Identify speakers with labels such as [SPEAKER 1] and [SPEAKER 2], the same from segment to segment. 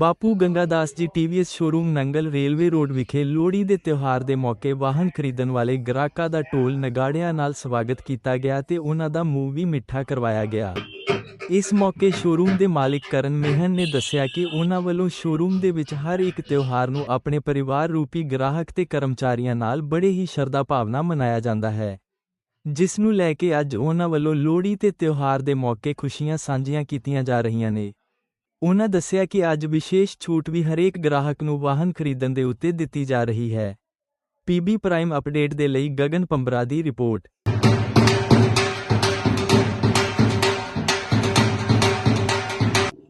[SPEAKER 1] Bapu Gangadas ji TVS showroom Nangal railway road ਵਿਖੇ ਲੋਹੜੀ ਦੇ ਤਿਉਹਾਰ ਦੇ ਮੌਕੇ ਵਾਹਨ ਖਰੀਦਣ ਵਾਲੇ ਗ੍ਰਾਹਕਾਂ ਦਾ ਟੋਲ ਨਗਾੜਿਆਂ ਨਾਲ ਸਵਾਗਤ ਕੀਤਾ ਗਿਆ ਤੇ ਉਹਨਾਂ ਦਾ ਮੂੰਹ ਵੀ ਮਿੱਠਾ ਕਰਵਾਇਆ ਗਿਆ। ਇਸ ਮੌਕੇ ਸ਼ੋਰੂਮ ਦੇ ਮਾਲਿਕ ਕਰਨ ਮਿਹਨ ਨੇ ਦੱਸਿਆ ਕਿ ਉਹਨਾਂ ਵੱਲੋਂ ਸ਼ੋਰੂਮ ਦੇ ਵਿੱਚ ਹਰ ਇੱਕ ਤਿਉਹਾਰ ਨੂੰ ਆਪਣੇ ਪਰਿਵਾਰ ਰੂਪੀ ਗ੍ਰਾਹਕ ਤੇ ਕਰਮਚਾਰੀਆਂ ਨਾਲ ਬੜੇ ਹੀ ਸ਼ਰਧਾ ਭਾਵਨਾ ਮਨਾਇਆ ਜਾਂਦਾ ਹੈ। ਜਿਸ ਨੂੰ ਲੈ ਕੇ ਅੱਜ ਉਹਨਾਂ ਵੱਲੋਂ ਲੋਹੜੀ ਤੇ ਤਿਉਹਾਰ ਦੇ ਮੌਕੇ ਖੁਸ਼ੀਆਂ ਸਾਂਝੀਆਂ ਕੀਤੀਆਂ ਜਾ ਰਹੀਆਂ ਨੇ। ਉਹਨਾਂ ਦੱਸਿਆ ਕਿ ਅੱਜ ਵਿਸ਼ੇਸ਼ ਛੂਟ ਵੀ ਹਰੇਕ ਗ੍ਰਾਹਕ ਨੂੰ ਵਾਹਨ ਖਰੀਦਣ ਦੇ ਉੱਤੇ ਦਿੱਤੀ ਜਾ ਰਹੀ ਹੈ ਪੀਬੀ ਪ੍ਰਾਈਮ ਅਪਡੇਟ ਦੇ ਲਈ ਗਗਨ ਪੰਬਰਾ ਦੀ ਰਿਪੋਰਟ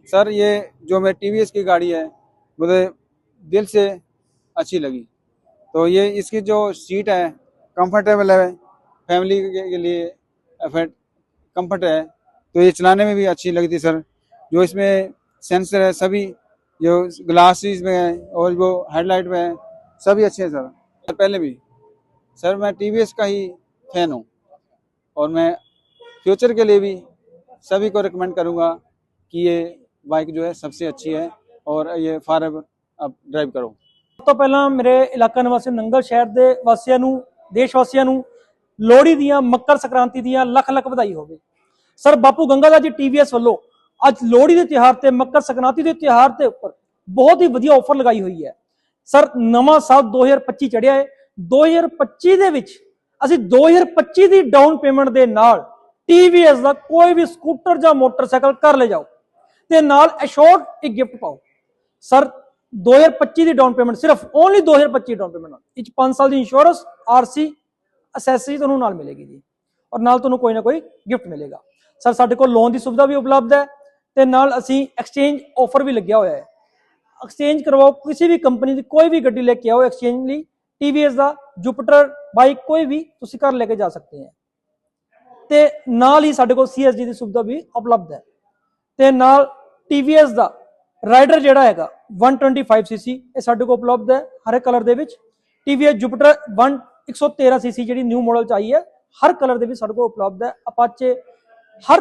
[SPEAKER 2] सर ये जो मैं टीवीएस की गाड़ी है मुझे दिल से अच्छी लगी तो ये इसकी जो सीट है कंफर्टेबल है फैमिली के के लिए कंफर्ट है तो ये चलाने में भी अच्छी लगती सर जो इसमें सेंसर है सभी जो ग्लासेस में है और जो हेडलाइट में है सभी अच्छे हैं सर पहले भी सर मैं टीवीएस का ही फैन हूँ और मैं फ्यूचर के लिए भी सभी को रिकमेंड करूँगा कि ये बाइक जो है सबसे अच्छी है और ये फार आप ड्राइव करो
[SPEAKER 3] ਸਭ ਤੋਂ ਪਹਿਲਾਂ ਮੇਰੇ ਇਲਾਕਾ ਨਿਵਾਸੀ ਨੰਗਲ ਸ਼ਹਿਰ ਦੇ ਵਾਸੀਆਂ ਨੂੰ ਦੇਸ਼ ਵਾਸੀਆਂ ਨੂੰ ਲੋਹੜੀ ਦੀਆਂ ਮੱਕਰ ਸੰਕ੍ਰਾਂਤੀ ਦੀਆਂ ਲੱਖ ਲੱਖ ਵਧਾਈ ਹੋਵੇ ਸਰ ਬਾਪੂ ਗੰਗਾਧਰ ਜੀ ਟੀਵੀਐਸ ਵੱਲੋਂ ਅੱਜ ਲੋਹੜੀ ਦੇ ਤਿਉਹਾਰ ਤੇ, ਮੱਕਰ ਸੰਕ੍ਰਾਂਤੀ ਦੇ ਤਿਉਹਾਰ ਦੇ ਉੱਪਰ ਬਹੁਤ ਹੀ ਵਧੀਆ ਆਫਰ ਲਗਾਈ ਹੋਈ ਹੈ। ਸਰ, ਨਵਾਂ ਸਾਲ 2025 ਚੜਿਆ ਹੈ। 2025 ਦੇ ਵਿੱਚ ਅਸੀਂ 2025 ਦੀ ਡਾਊਨ ਪੇਮੈਂਟ ਦੇ ਨਾਲ ਟੀਵੀਐਸ ਦਾ ਕੋਈ ਵੀ ਸਕੂਟਰ ਜਾਂ ਮੋਟਰਸਾਈਕਲ ਕਰ ਲੈ ਜਾਓ ਤੇ ਨਾਲ ਅਸ਼ੋਰਡ ਇੱਕ ਗਿਫਟ ਪਾਓ। ਸਰ 2025 ਦੀ ਡਾਊਨ ਪੇਮੈਂਟ ਸਿਰਫ ਓਨਲੀ 2025 ਡਾਊਨ ਪੇਮੈਂਟ ਇਹ 'ਚ 5 ਸਾਲ ਦੀ ਇੰਸ਼ੋਰੈਂਸ ਆਰਸੀ ਅਸੈਸਰੀ ਤੁਹਾਨੂੰ ਨਾਲ ਮਿਲੇਗੀ ਜੀ। ਔਰ ਨਾਲ ਤੁਹਾਨੂੰ ਕੋਈ ਨਾ ਕੋਈ ਗਿਫਟ ਮਿਲੇਗਾ। ਸਰ, ਸਾਡੇ ਕੋਲ ਲੋਨ ਦੀ ਸੁਵਿਧਾ ਵੀ ਉਪਲਬਧ ਹੈ। ਤੇ ਨਾਲ ਅਸੀਂ ਐਕਸਚੇਂਜ ਆਫਰ ਵੀ ਲੱਗਿਆ ਹੋਇਆ ਹੈ। ਐਕਸਚੇਂਜ ਕਰਵਾਓ, ਕਿਸੇ ਵੀ ਕੰਪਨੀ ਦੀ ਕੋਈ ਵੀ ਗੱਡੀ ਲੈ ਕੇ ਆਓ ਐਕਸਚੇਂਜ ਲਈ TVS ਦਾ ਜੁਪੀਟਰ ਬਾਈਕ ਕੋਈ ਵੀ ਤੁਸੀਂ ਘਰ ਲੈ ਕੇ ਜਾ ਸਕਦੇ ਹੈ। ਤੇ ਨਾਲ ਹੀ ਸਾਡੇ ਕੋਲ CSD ਦੀ ਸੁਵਿਧਾ ਵੀ ਉਪਲਬਧ ਹੈ। ਤੇ ਨਾਲ TVS ਦਾ ਰਾਈਡਰ ਜਿਹੜਾ ਹੈਗਾ 125cc ਇਹ ਸਾਡੇ ਕੋਲ ਉਪਲਬਧ ਹੈ, ਹਰ ਇੱਕ ਕਲਰ ਦੇ ਵਿੱਚ। TVS ਜੁਪੀਟਰ 1 113cc ਜਿਹੜੀ ਨਿਊ ਮਾਡਲ ਚ ਆਈ ਹੈ, ਹਰ ਕਲਰ ਦੇ ਵਿੱਚ ਸਾਡੇ ਕੋਲ ਉਪਲਬਧ ਹੈ। ਅਪਾਚੇ ਹਰ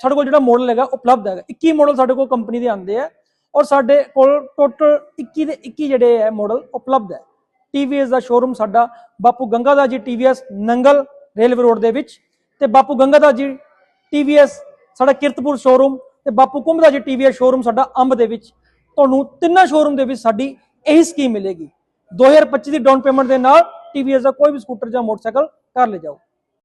[SPEAKER 3] ਸਾਡੇ ਕੋਲ ਜਿਹੜਾ ਮਾਡਲ ਹੈਗਾ, ਉਪਲਬਧ ਹੈਗਾ। 21 ਮਾਡਲ ਸਾਡੇ ਕੋਲ ਕੰਪਨੀ ਦੇ ਆਉਂਦੇ ਆ ਔਰ ਸਾਡੇ ਕੋਲ ਟੋਟਲ 21 ਦੇ 21 ਜਿਹੜੇ ਹੈ ਮਾਡਲ ਉਪਲਬਧ ਹੈ। TVS ਦਾ ਸ਼ੋਰੂਮ ਸਾਡਾ ਬਾਪੂ ਗੰਗਾ ਗੰਗਾਧਰ ਜੀ TVS ਨੰਗਲ ਰੇਲਵੇ ਰੋਡ ਦੇ ਵਿੱਚ ਤੇ ਬਾਪੂ ਗੰਗਾ ਗੰਗਾਧਰ ਜੀ TVS ਸਾਡਾ ਕਿਰਤਪੁਰ ਸ਼ੋਰੂਮ ਤੇ ਬਾਪੂ ਕੁੰਭਦਾ ਜੀ TVS ਸ਼ੋਰੂਮ ਸਾਡਾ ਅੰਬ ਦੇ ਵਿੱਚ। ਤੁਹਾਨੂੰ ਤਿੰਨਾਂ ਸ਼ੋਰੂਮ ਦੇ ਵਿੱਚ ਸਾਡੀ ਇਹੀ ਸਕੀਮ ਮਿਲੇਗੀ। 2025 ਦੀ ਡਾਊਨ ਪੇਮੈਂਟ ਦੇ ਨਾਲ TVS ਦਾ ਕੋਈ ਵੀ ਸਕੂਟਰ ਜਾਂ ਮੋਟਰਸਾਈਕਲ ਕਰ ਲੈ ਜਾਓ।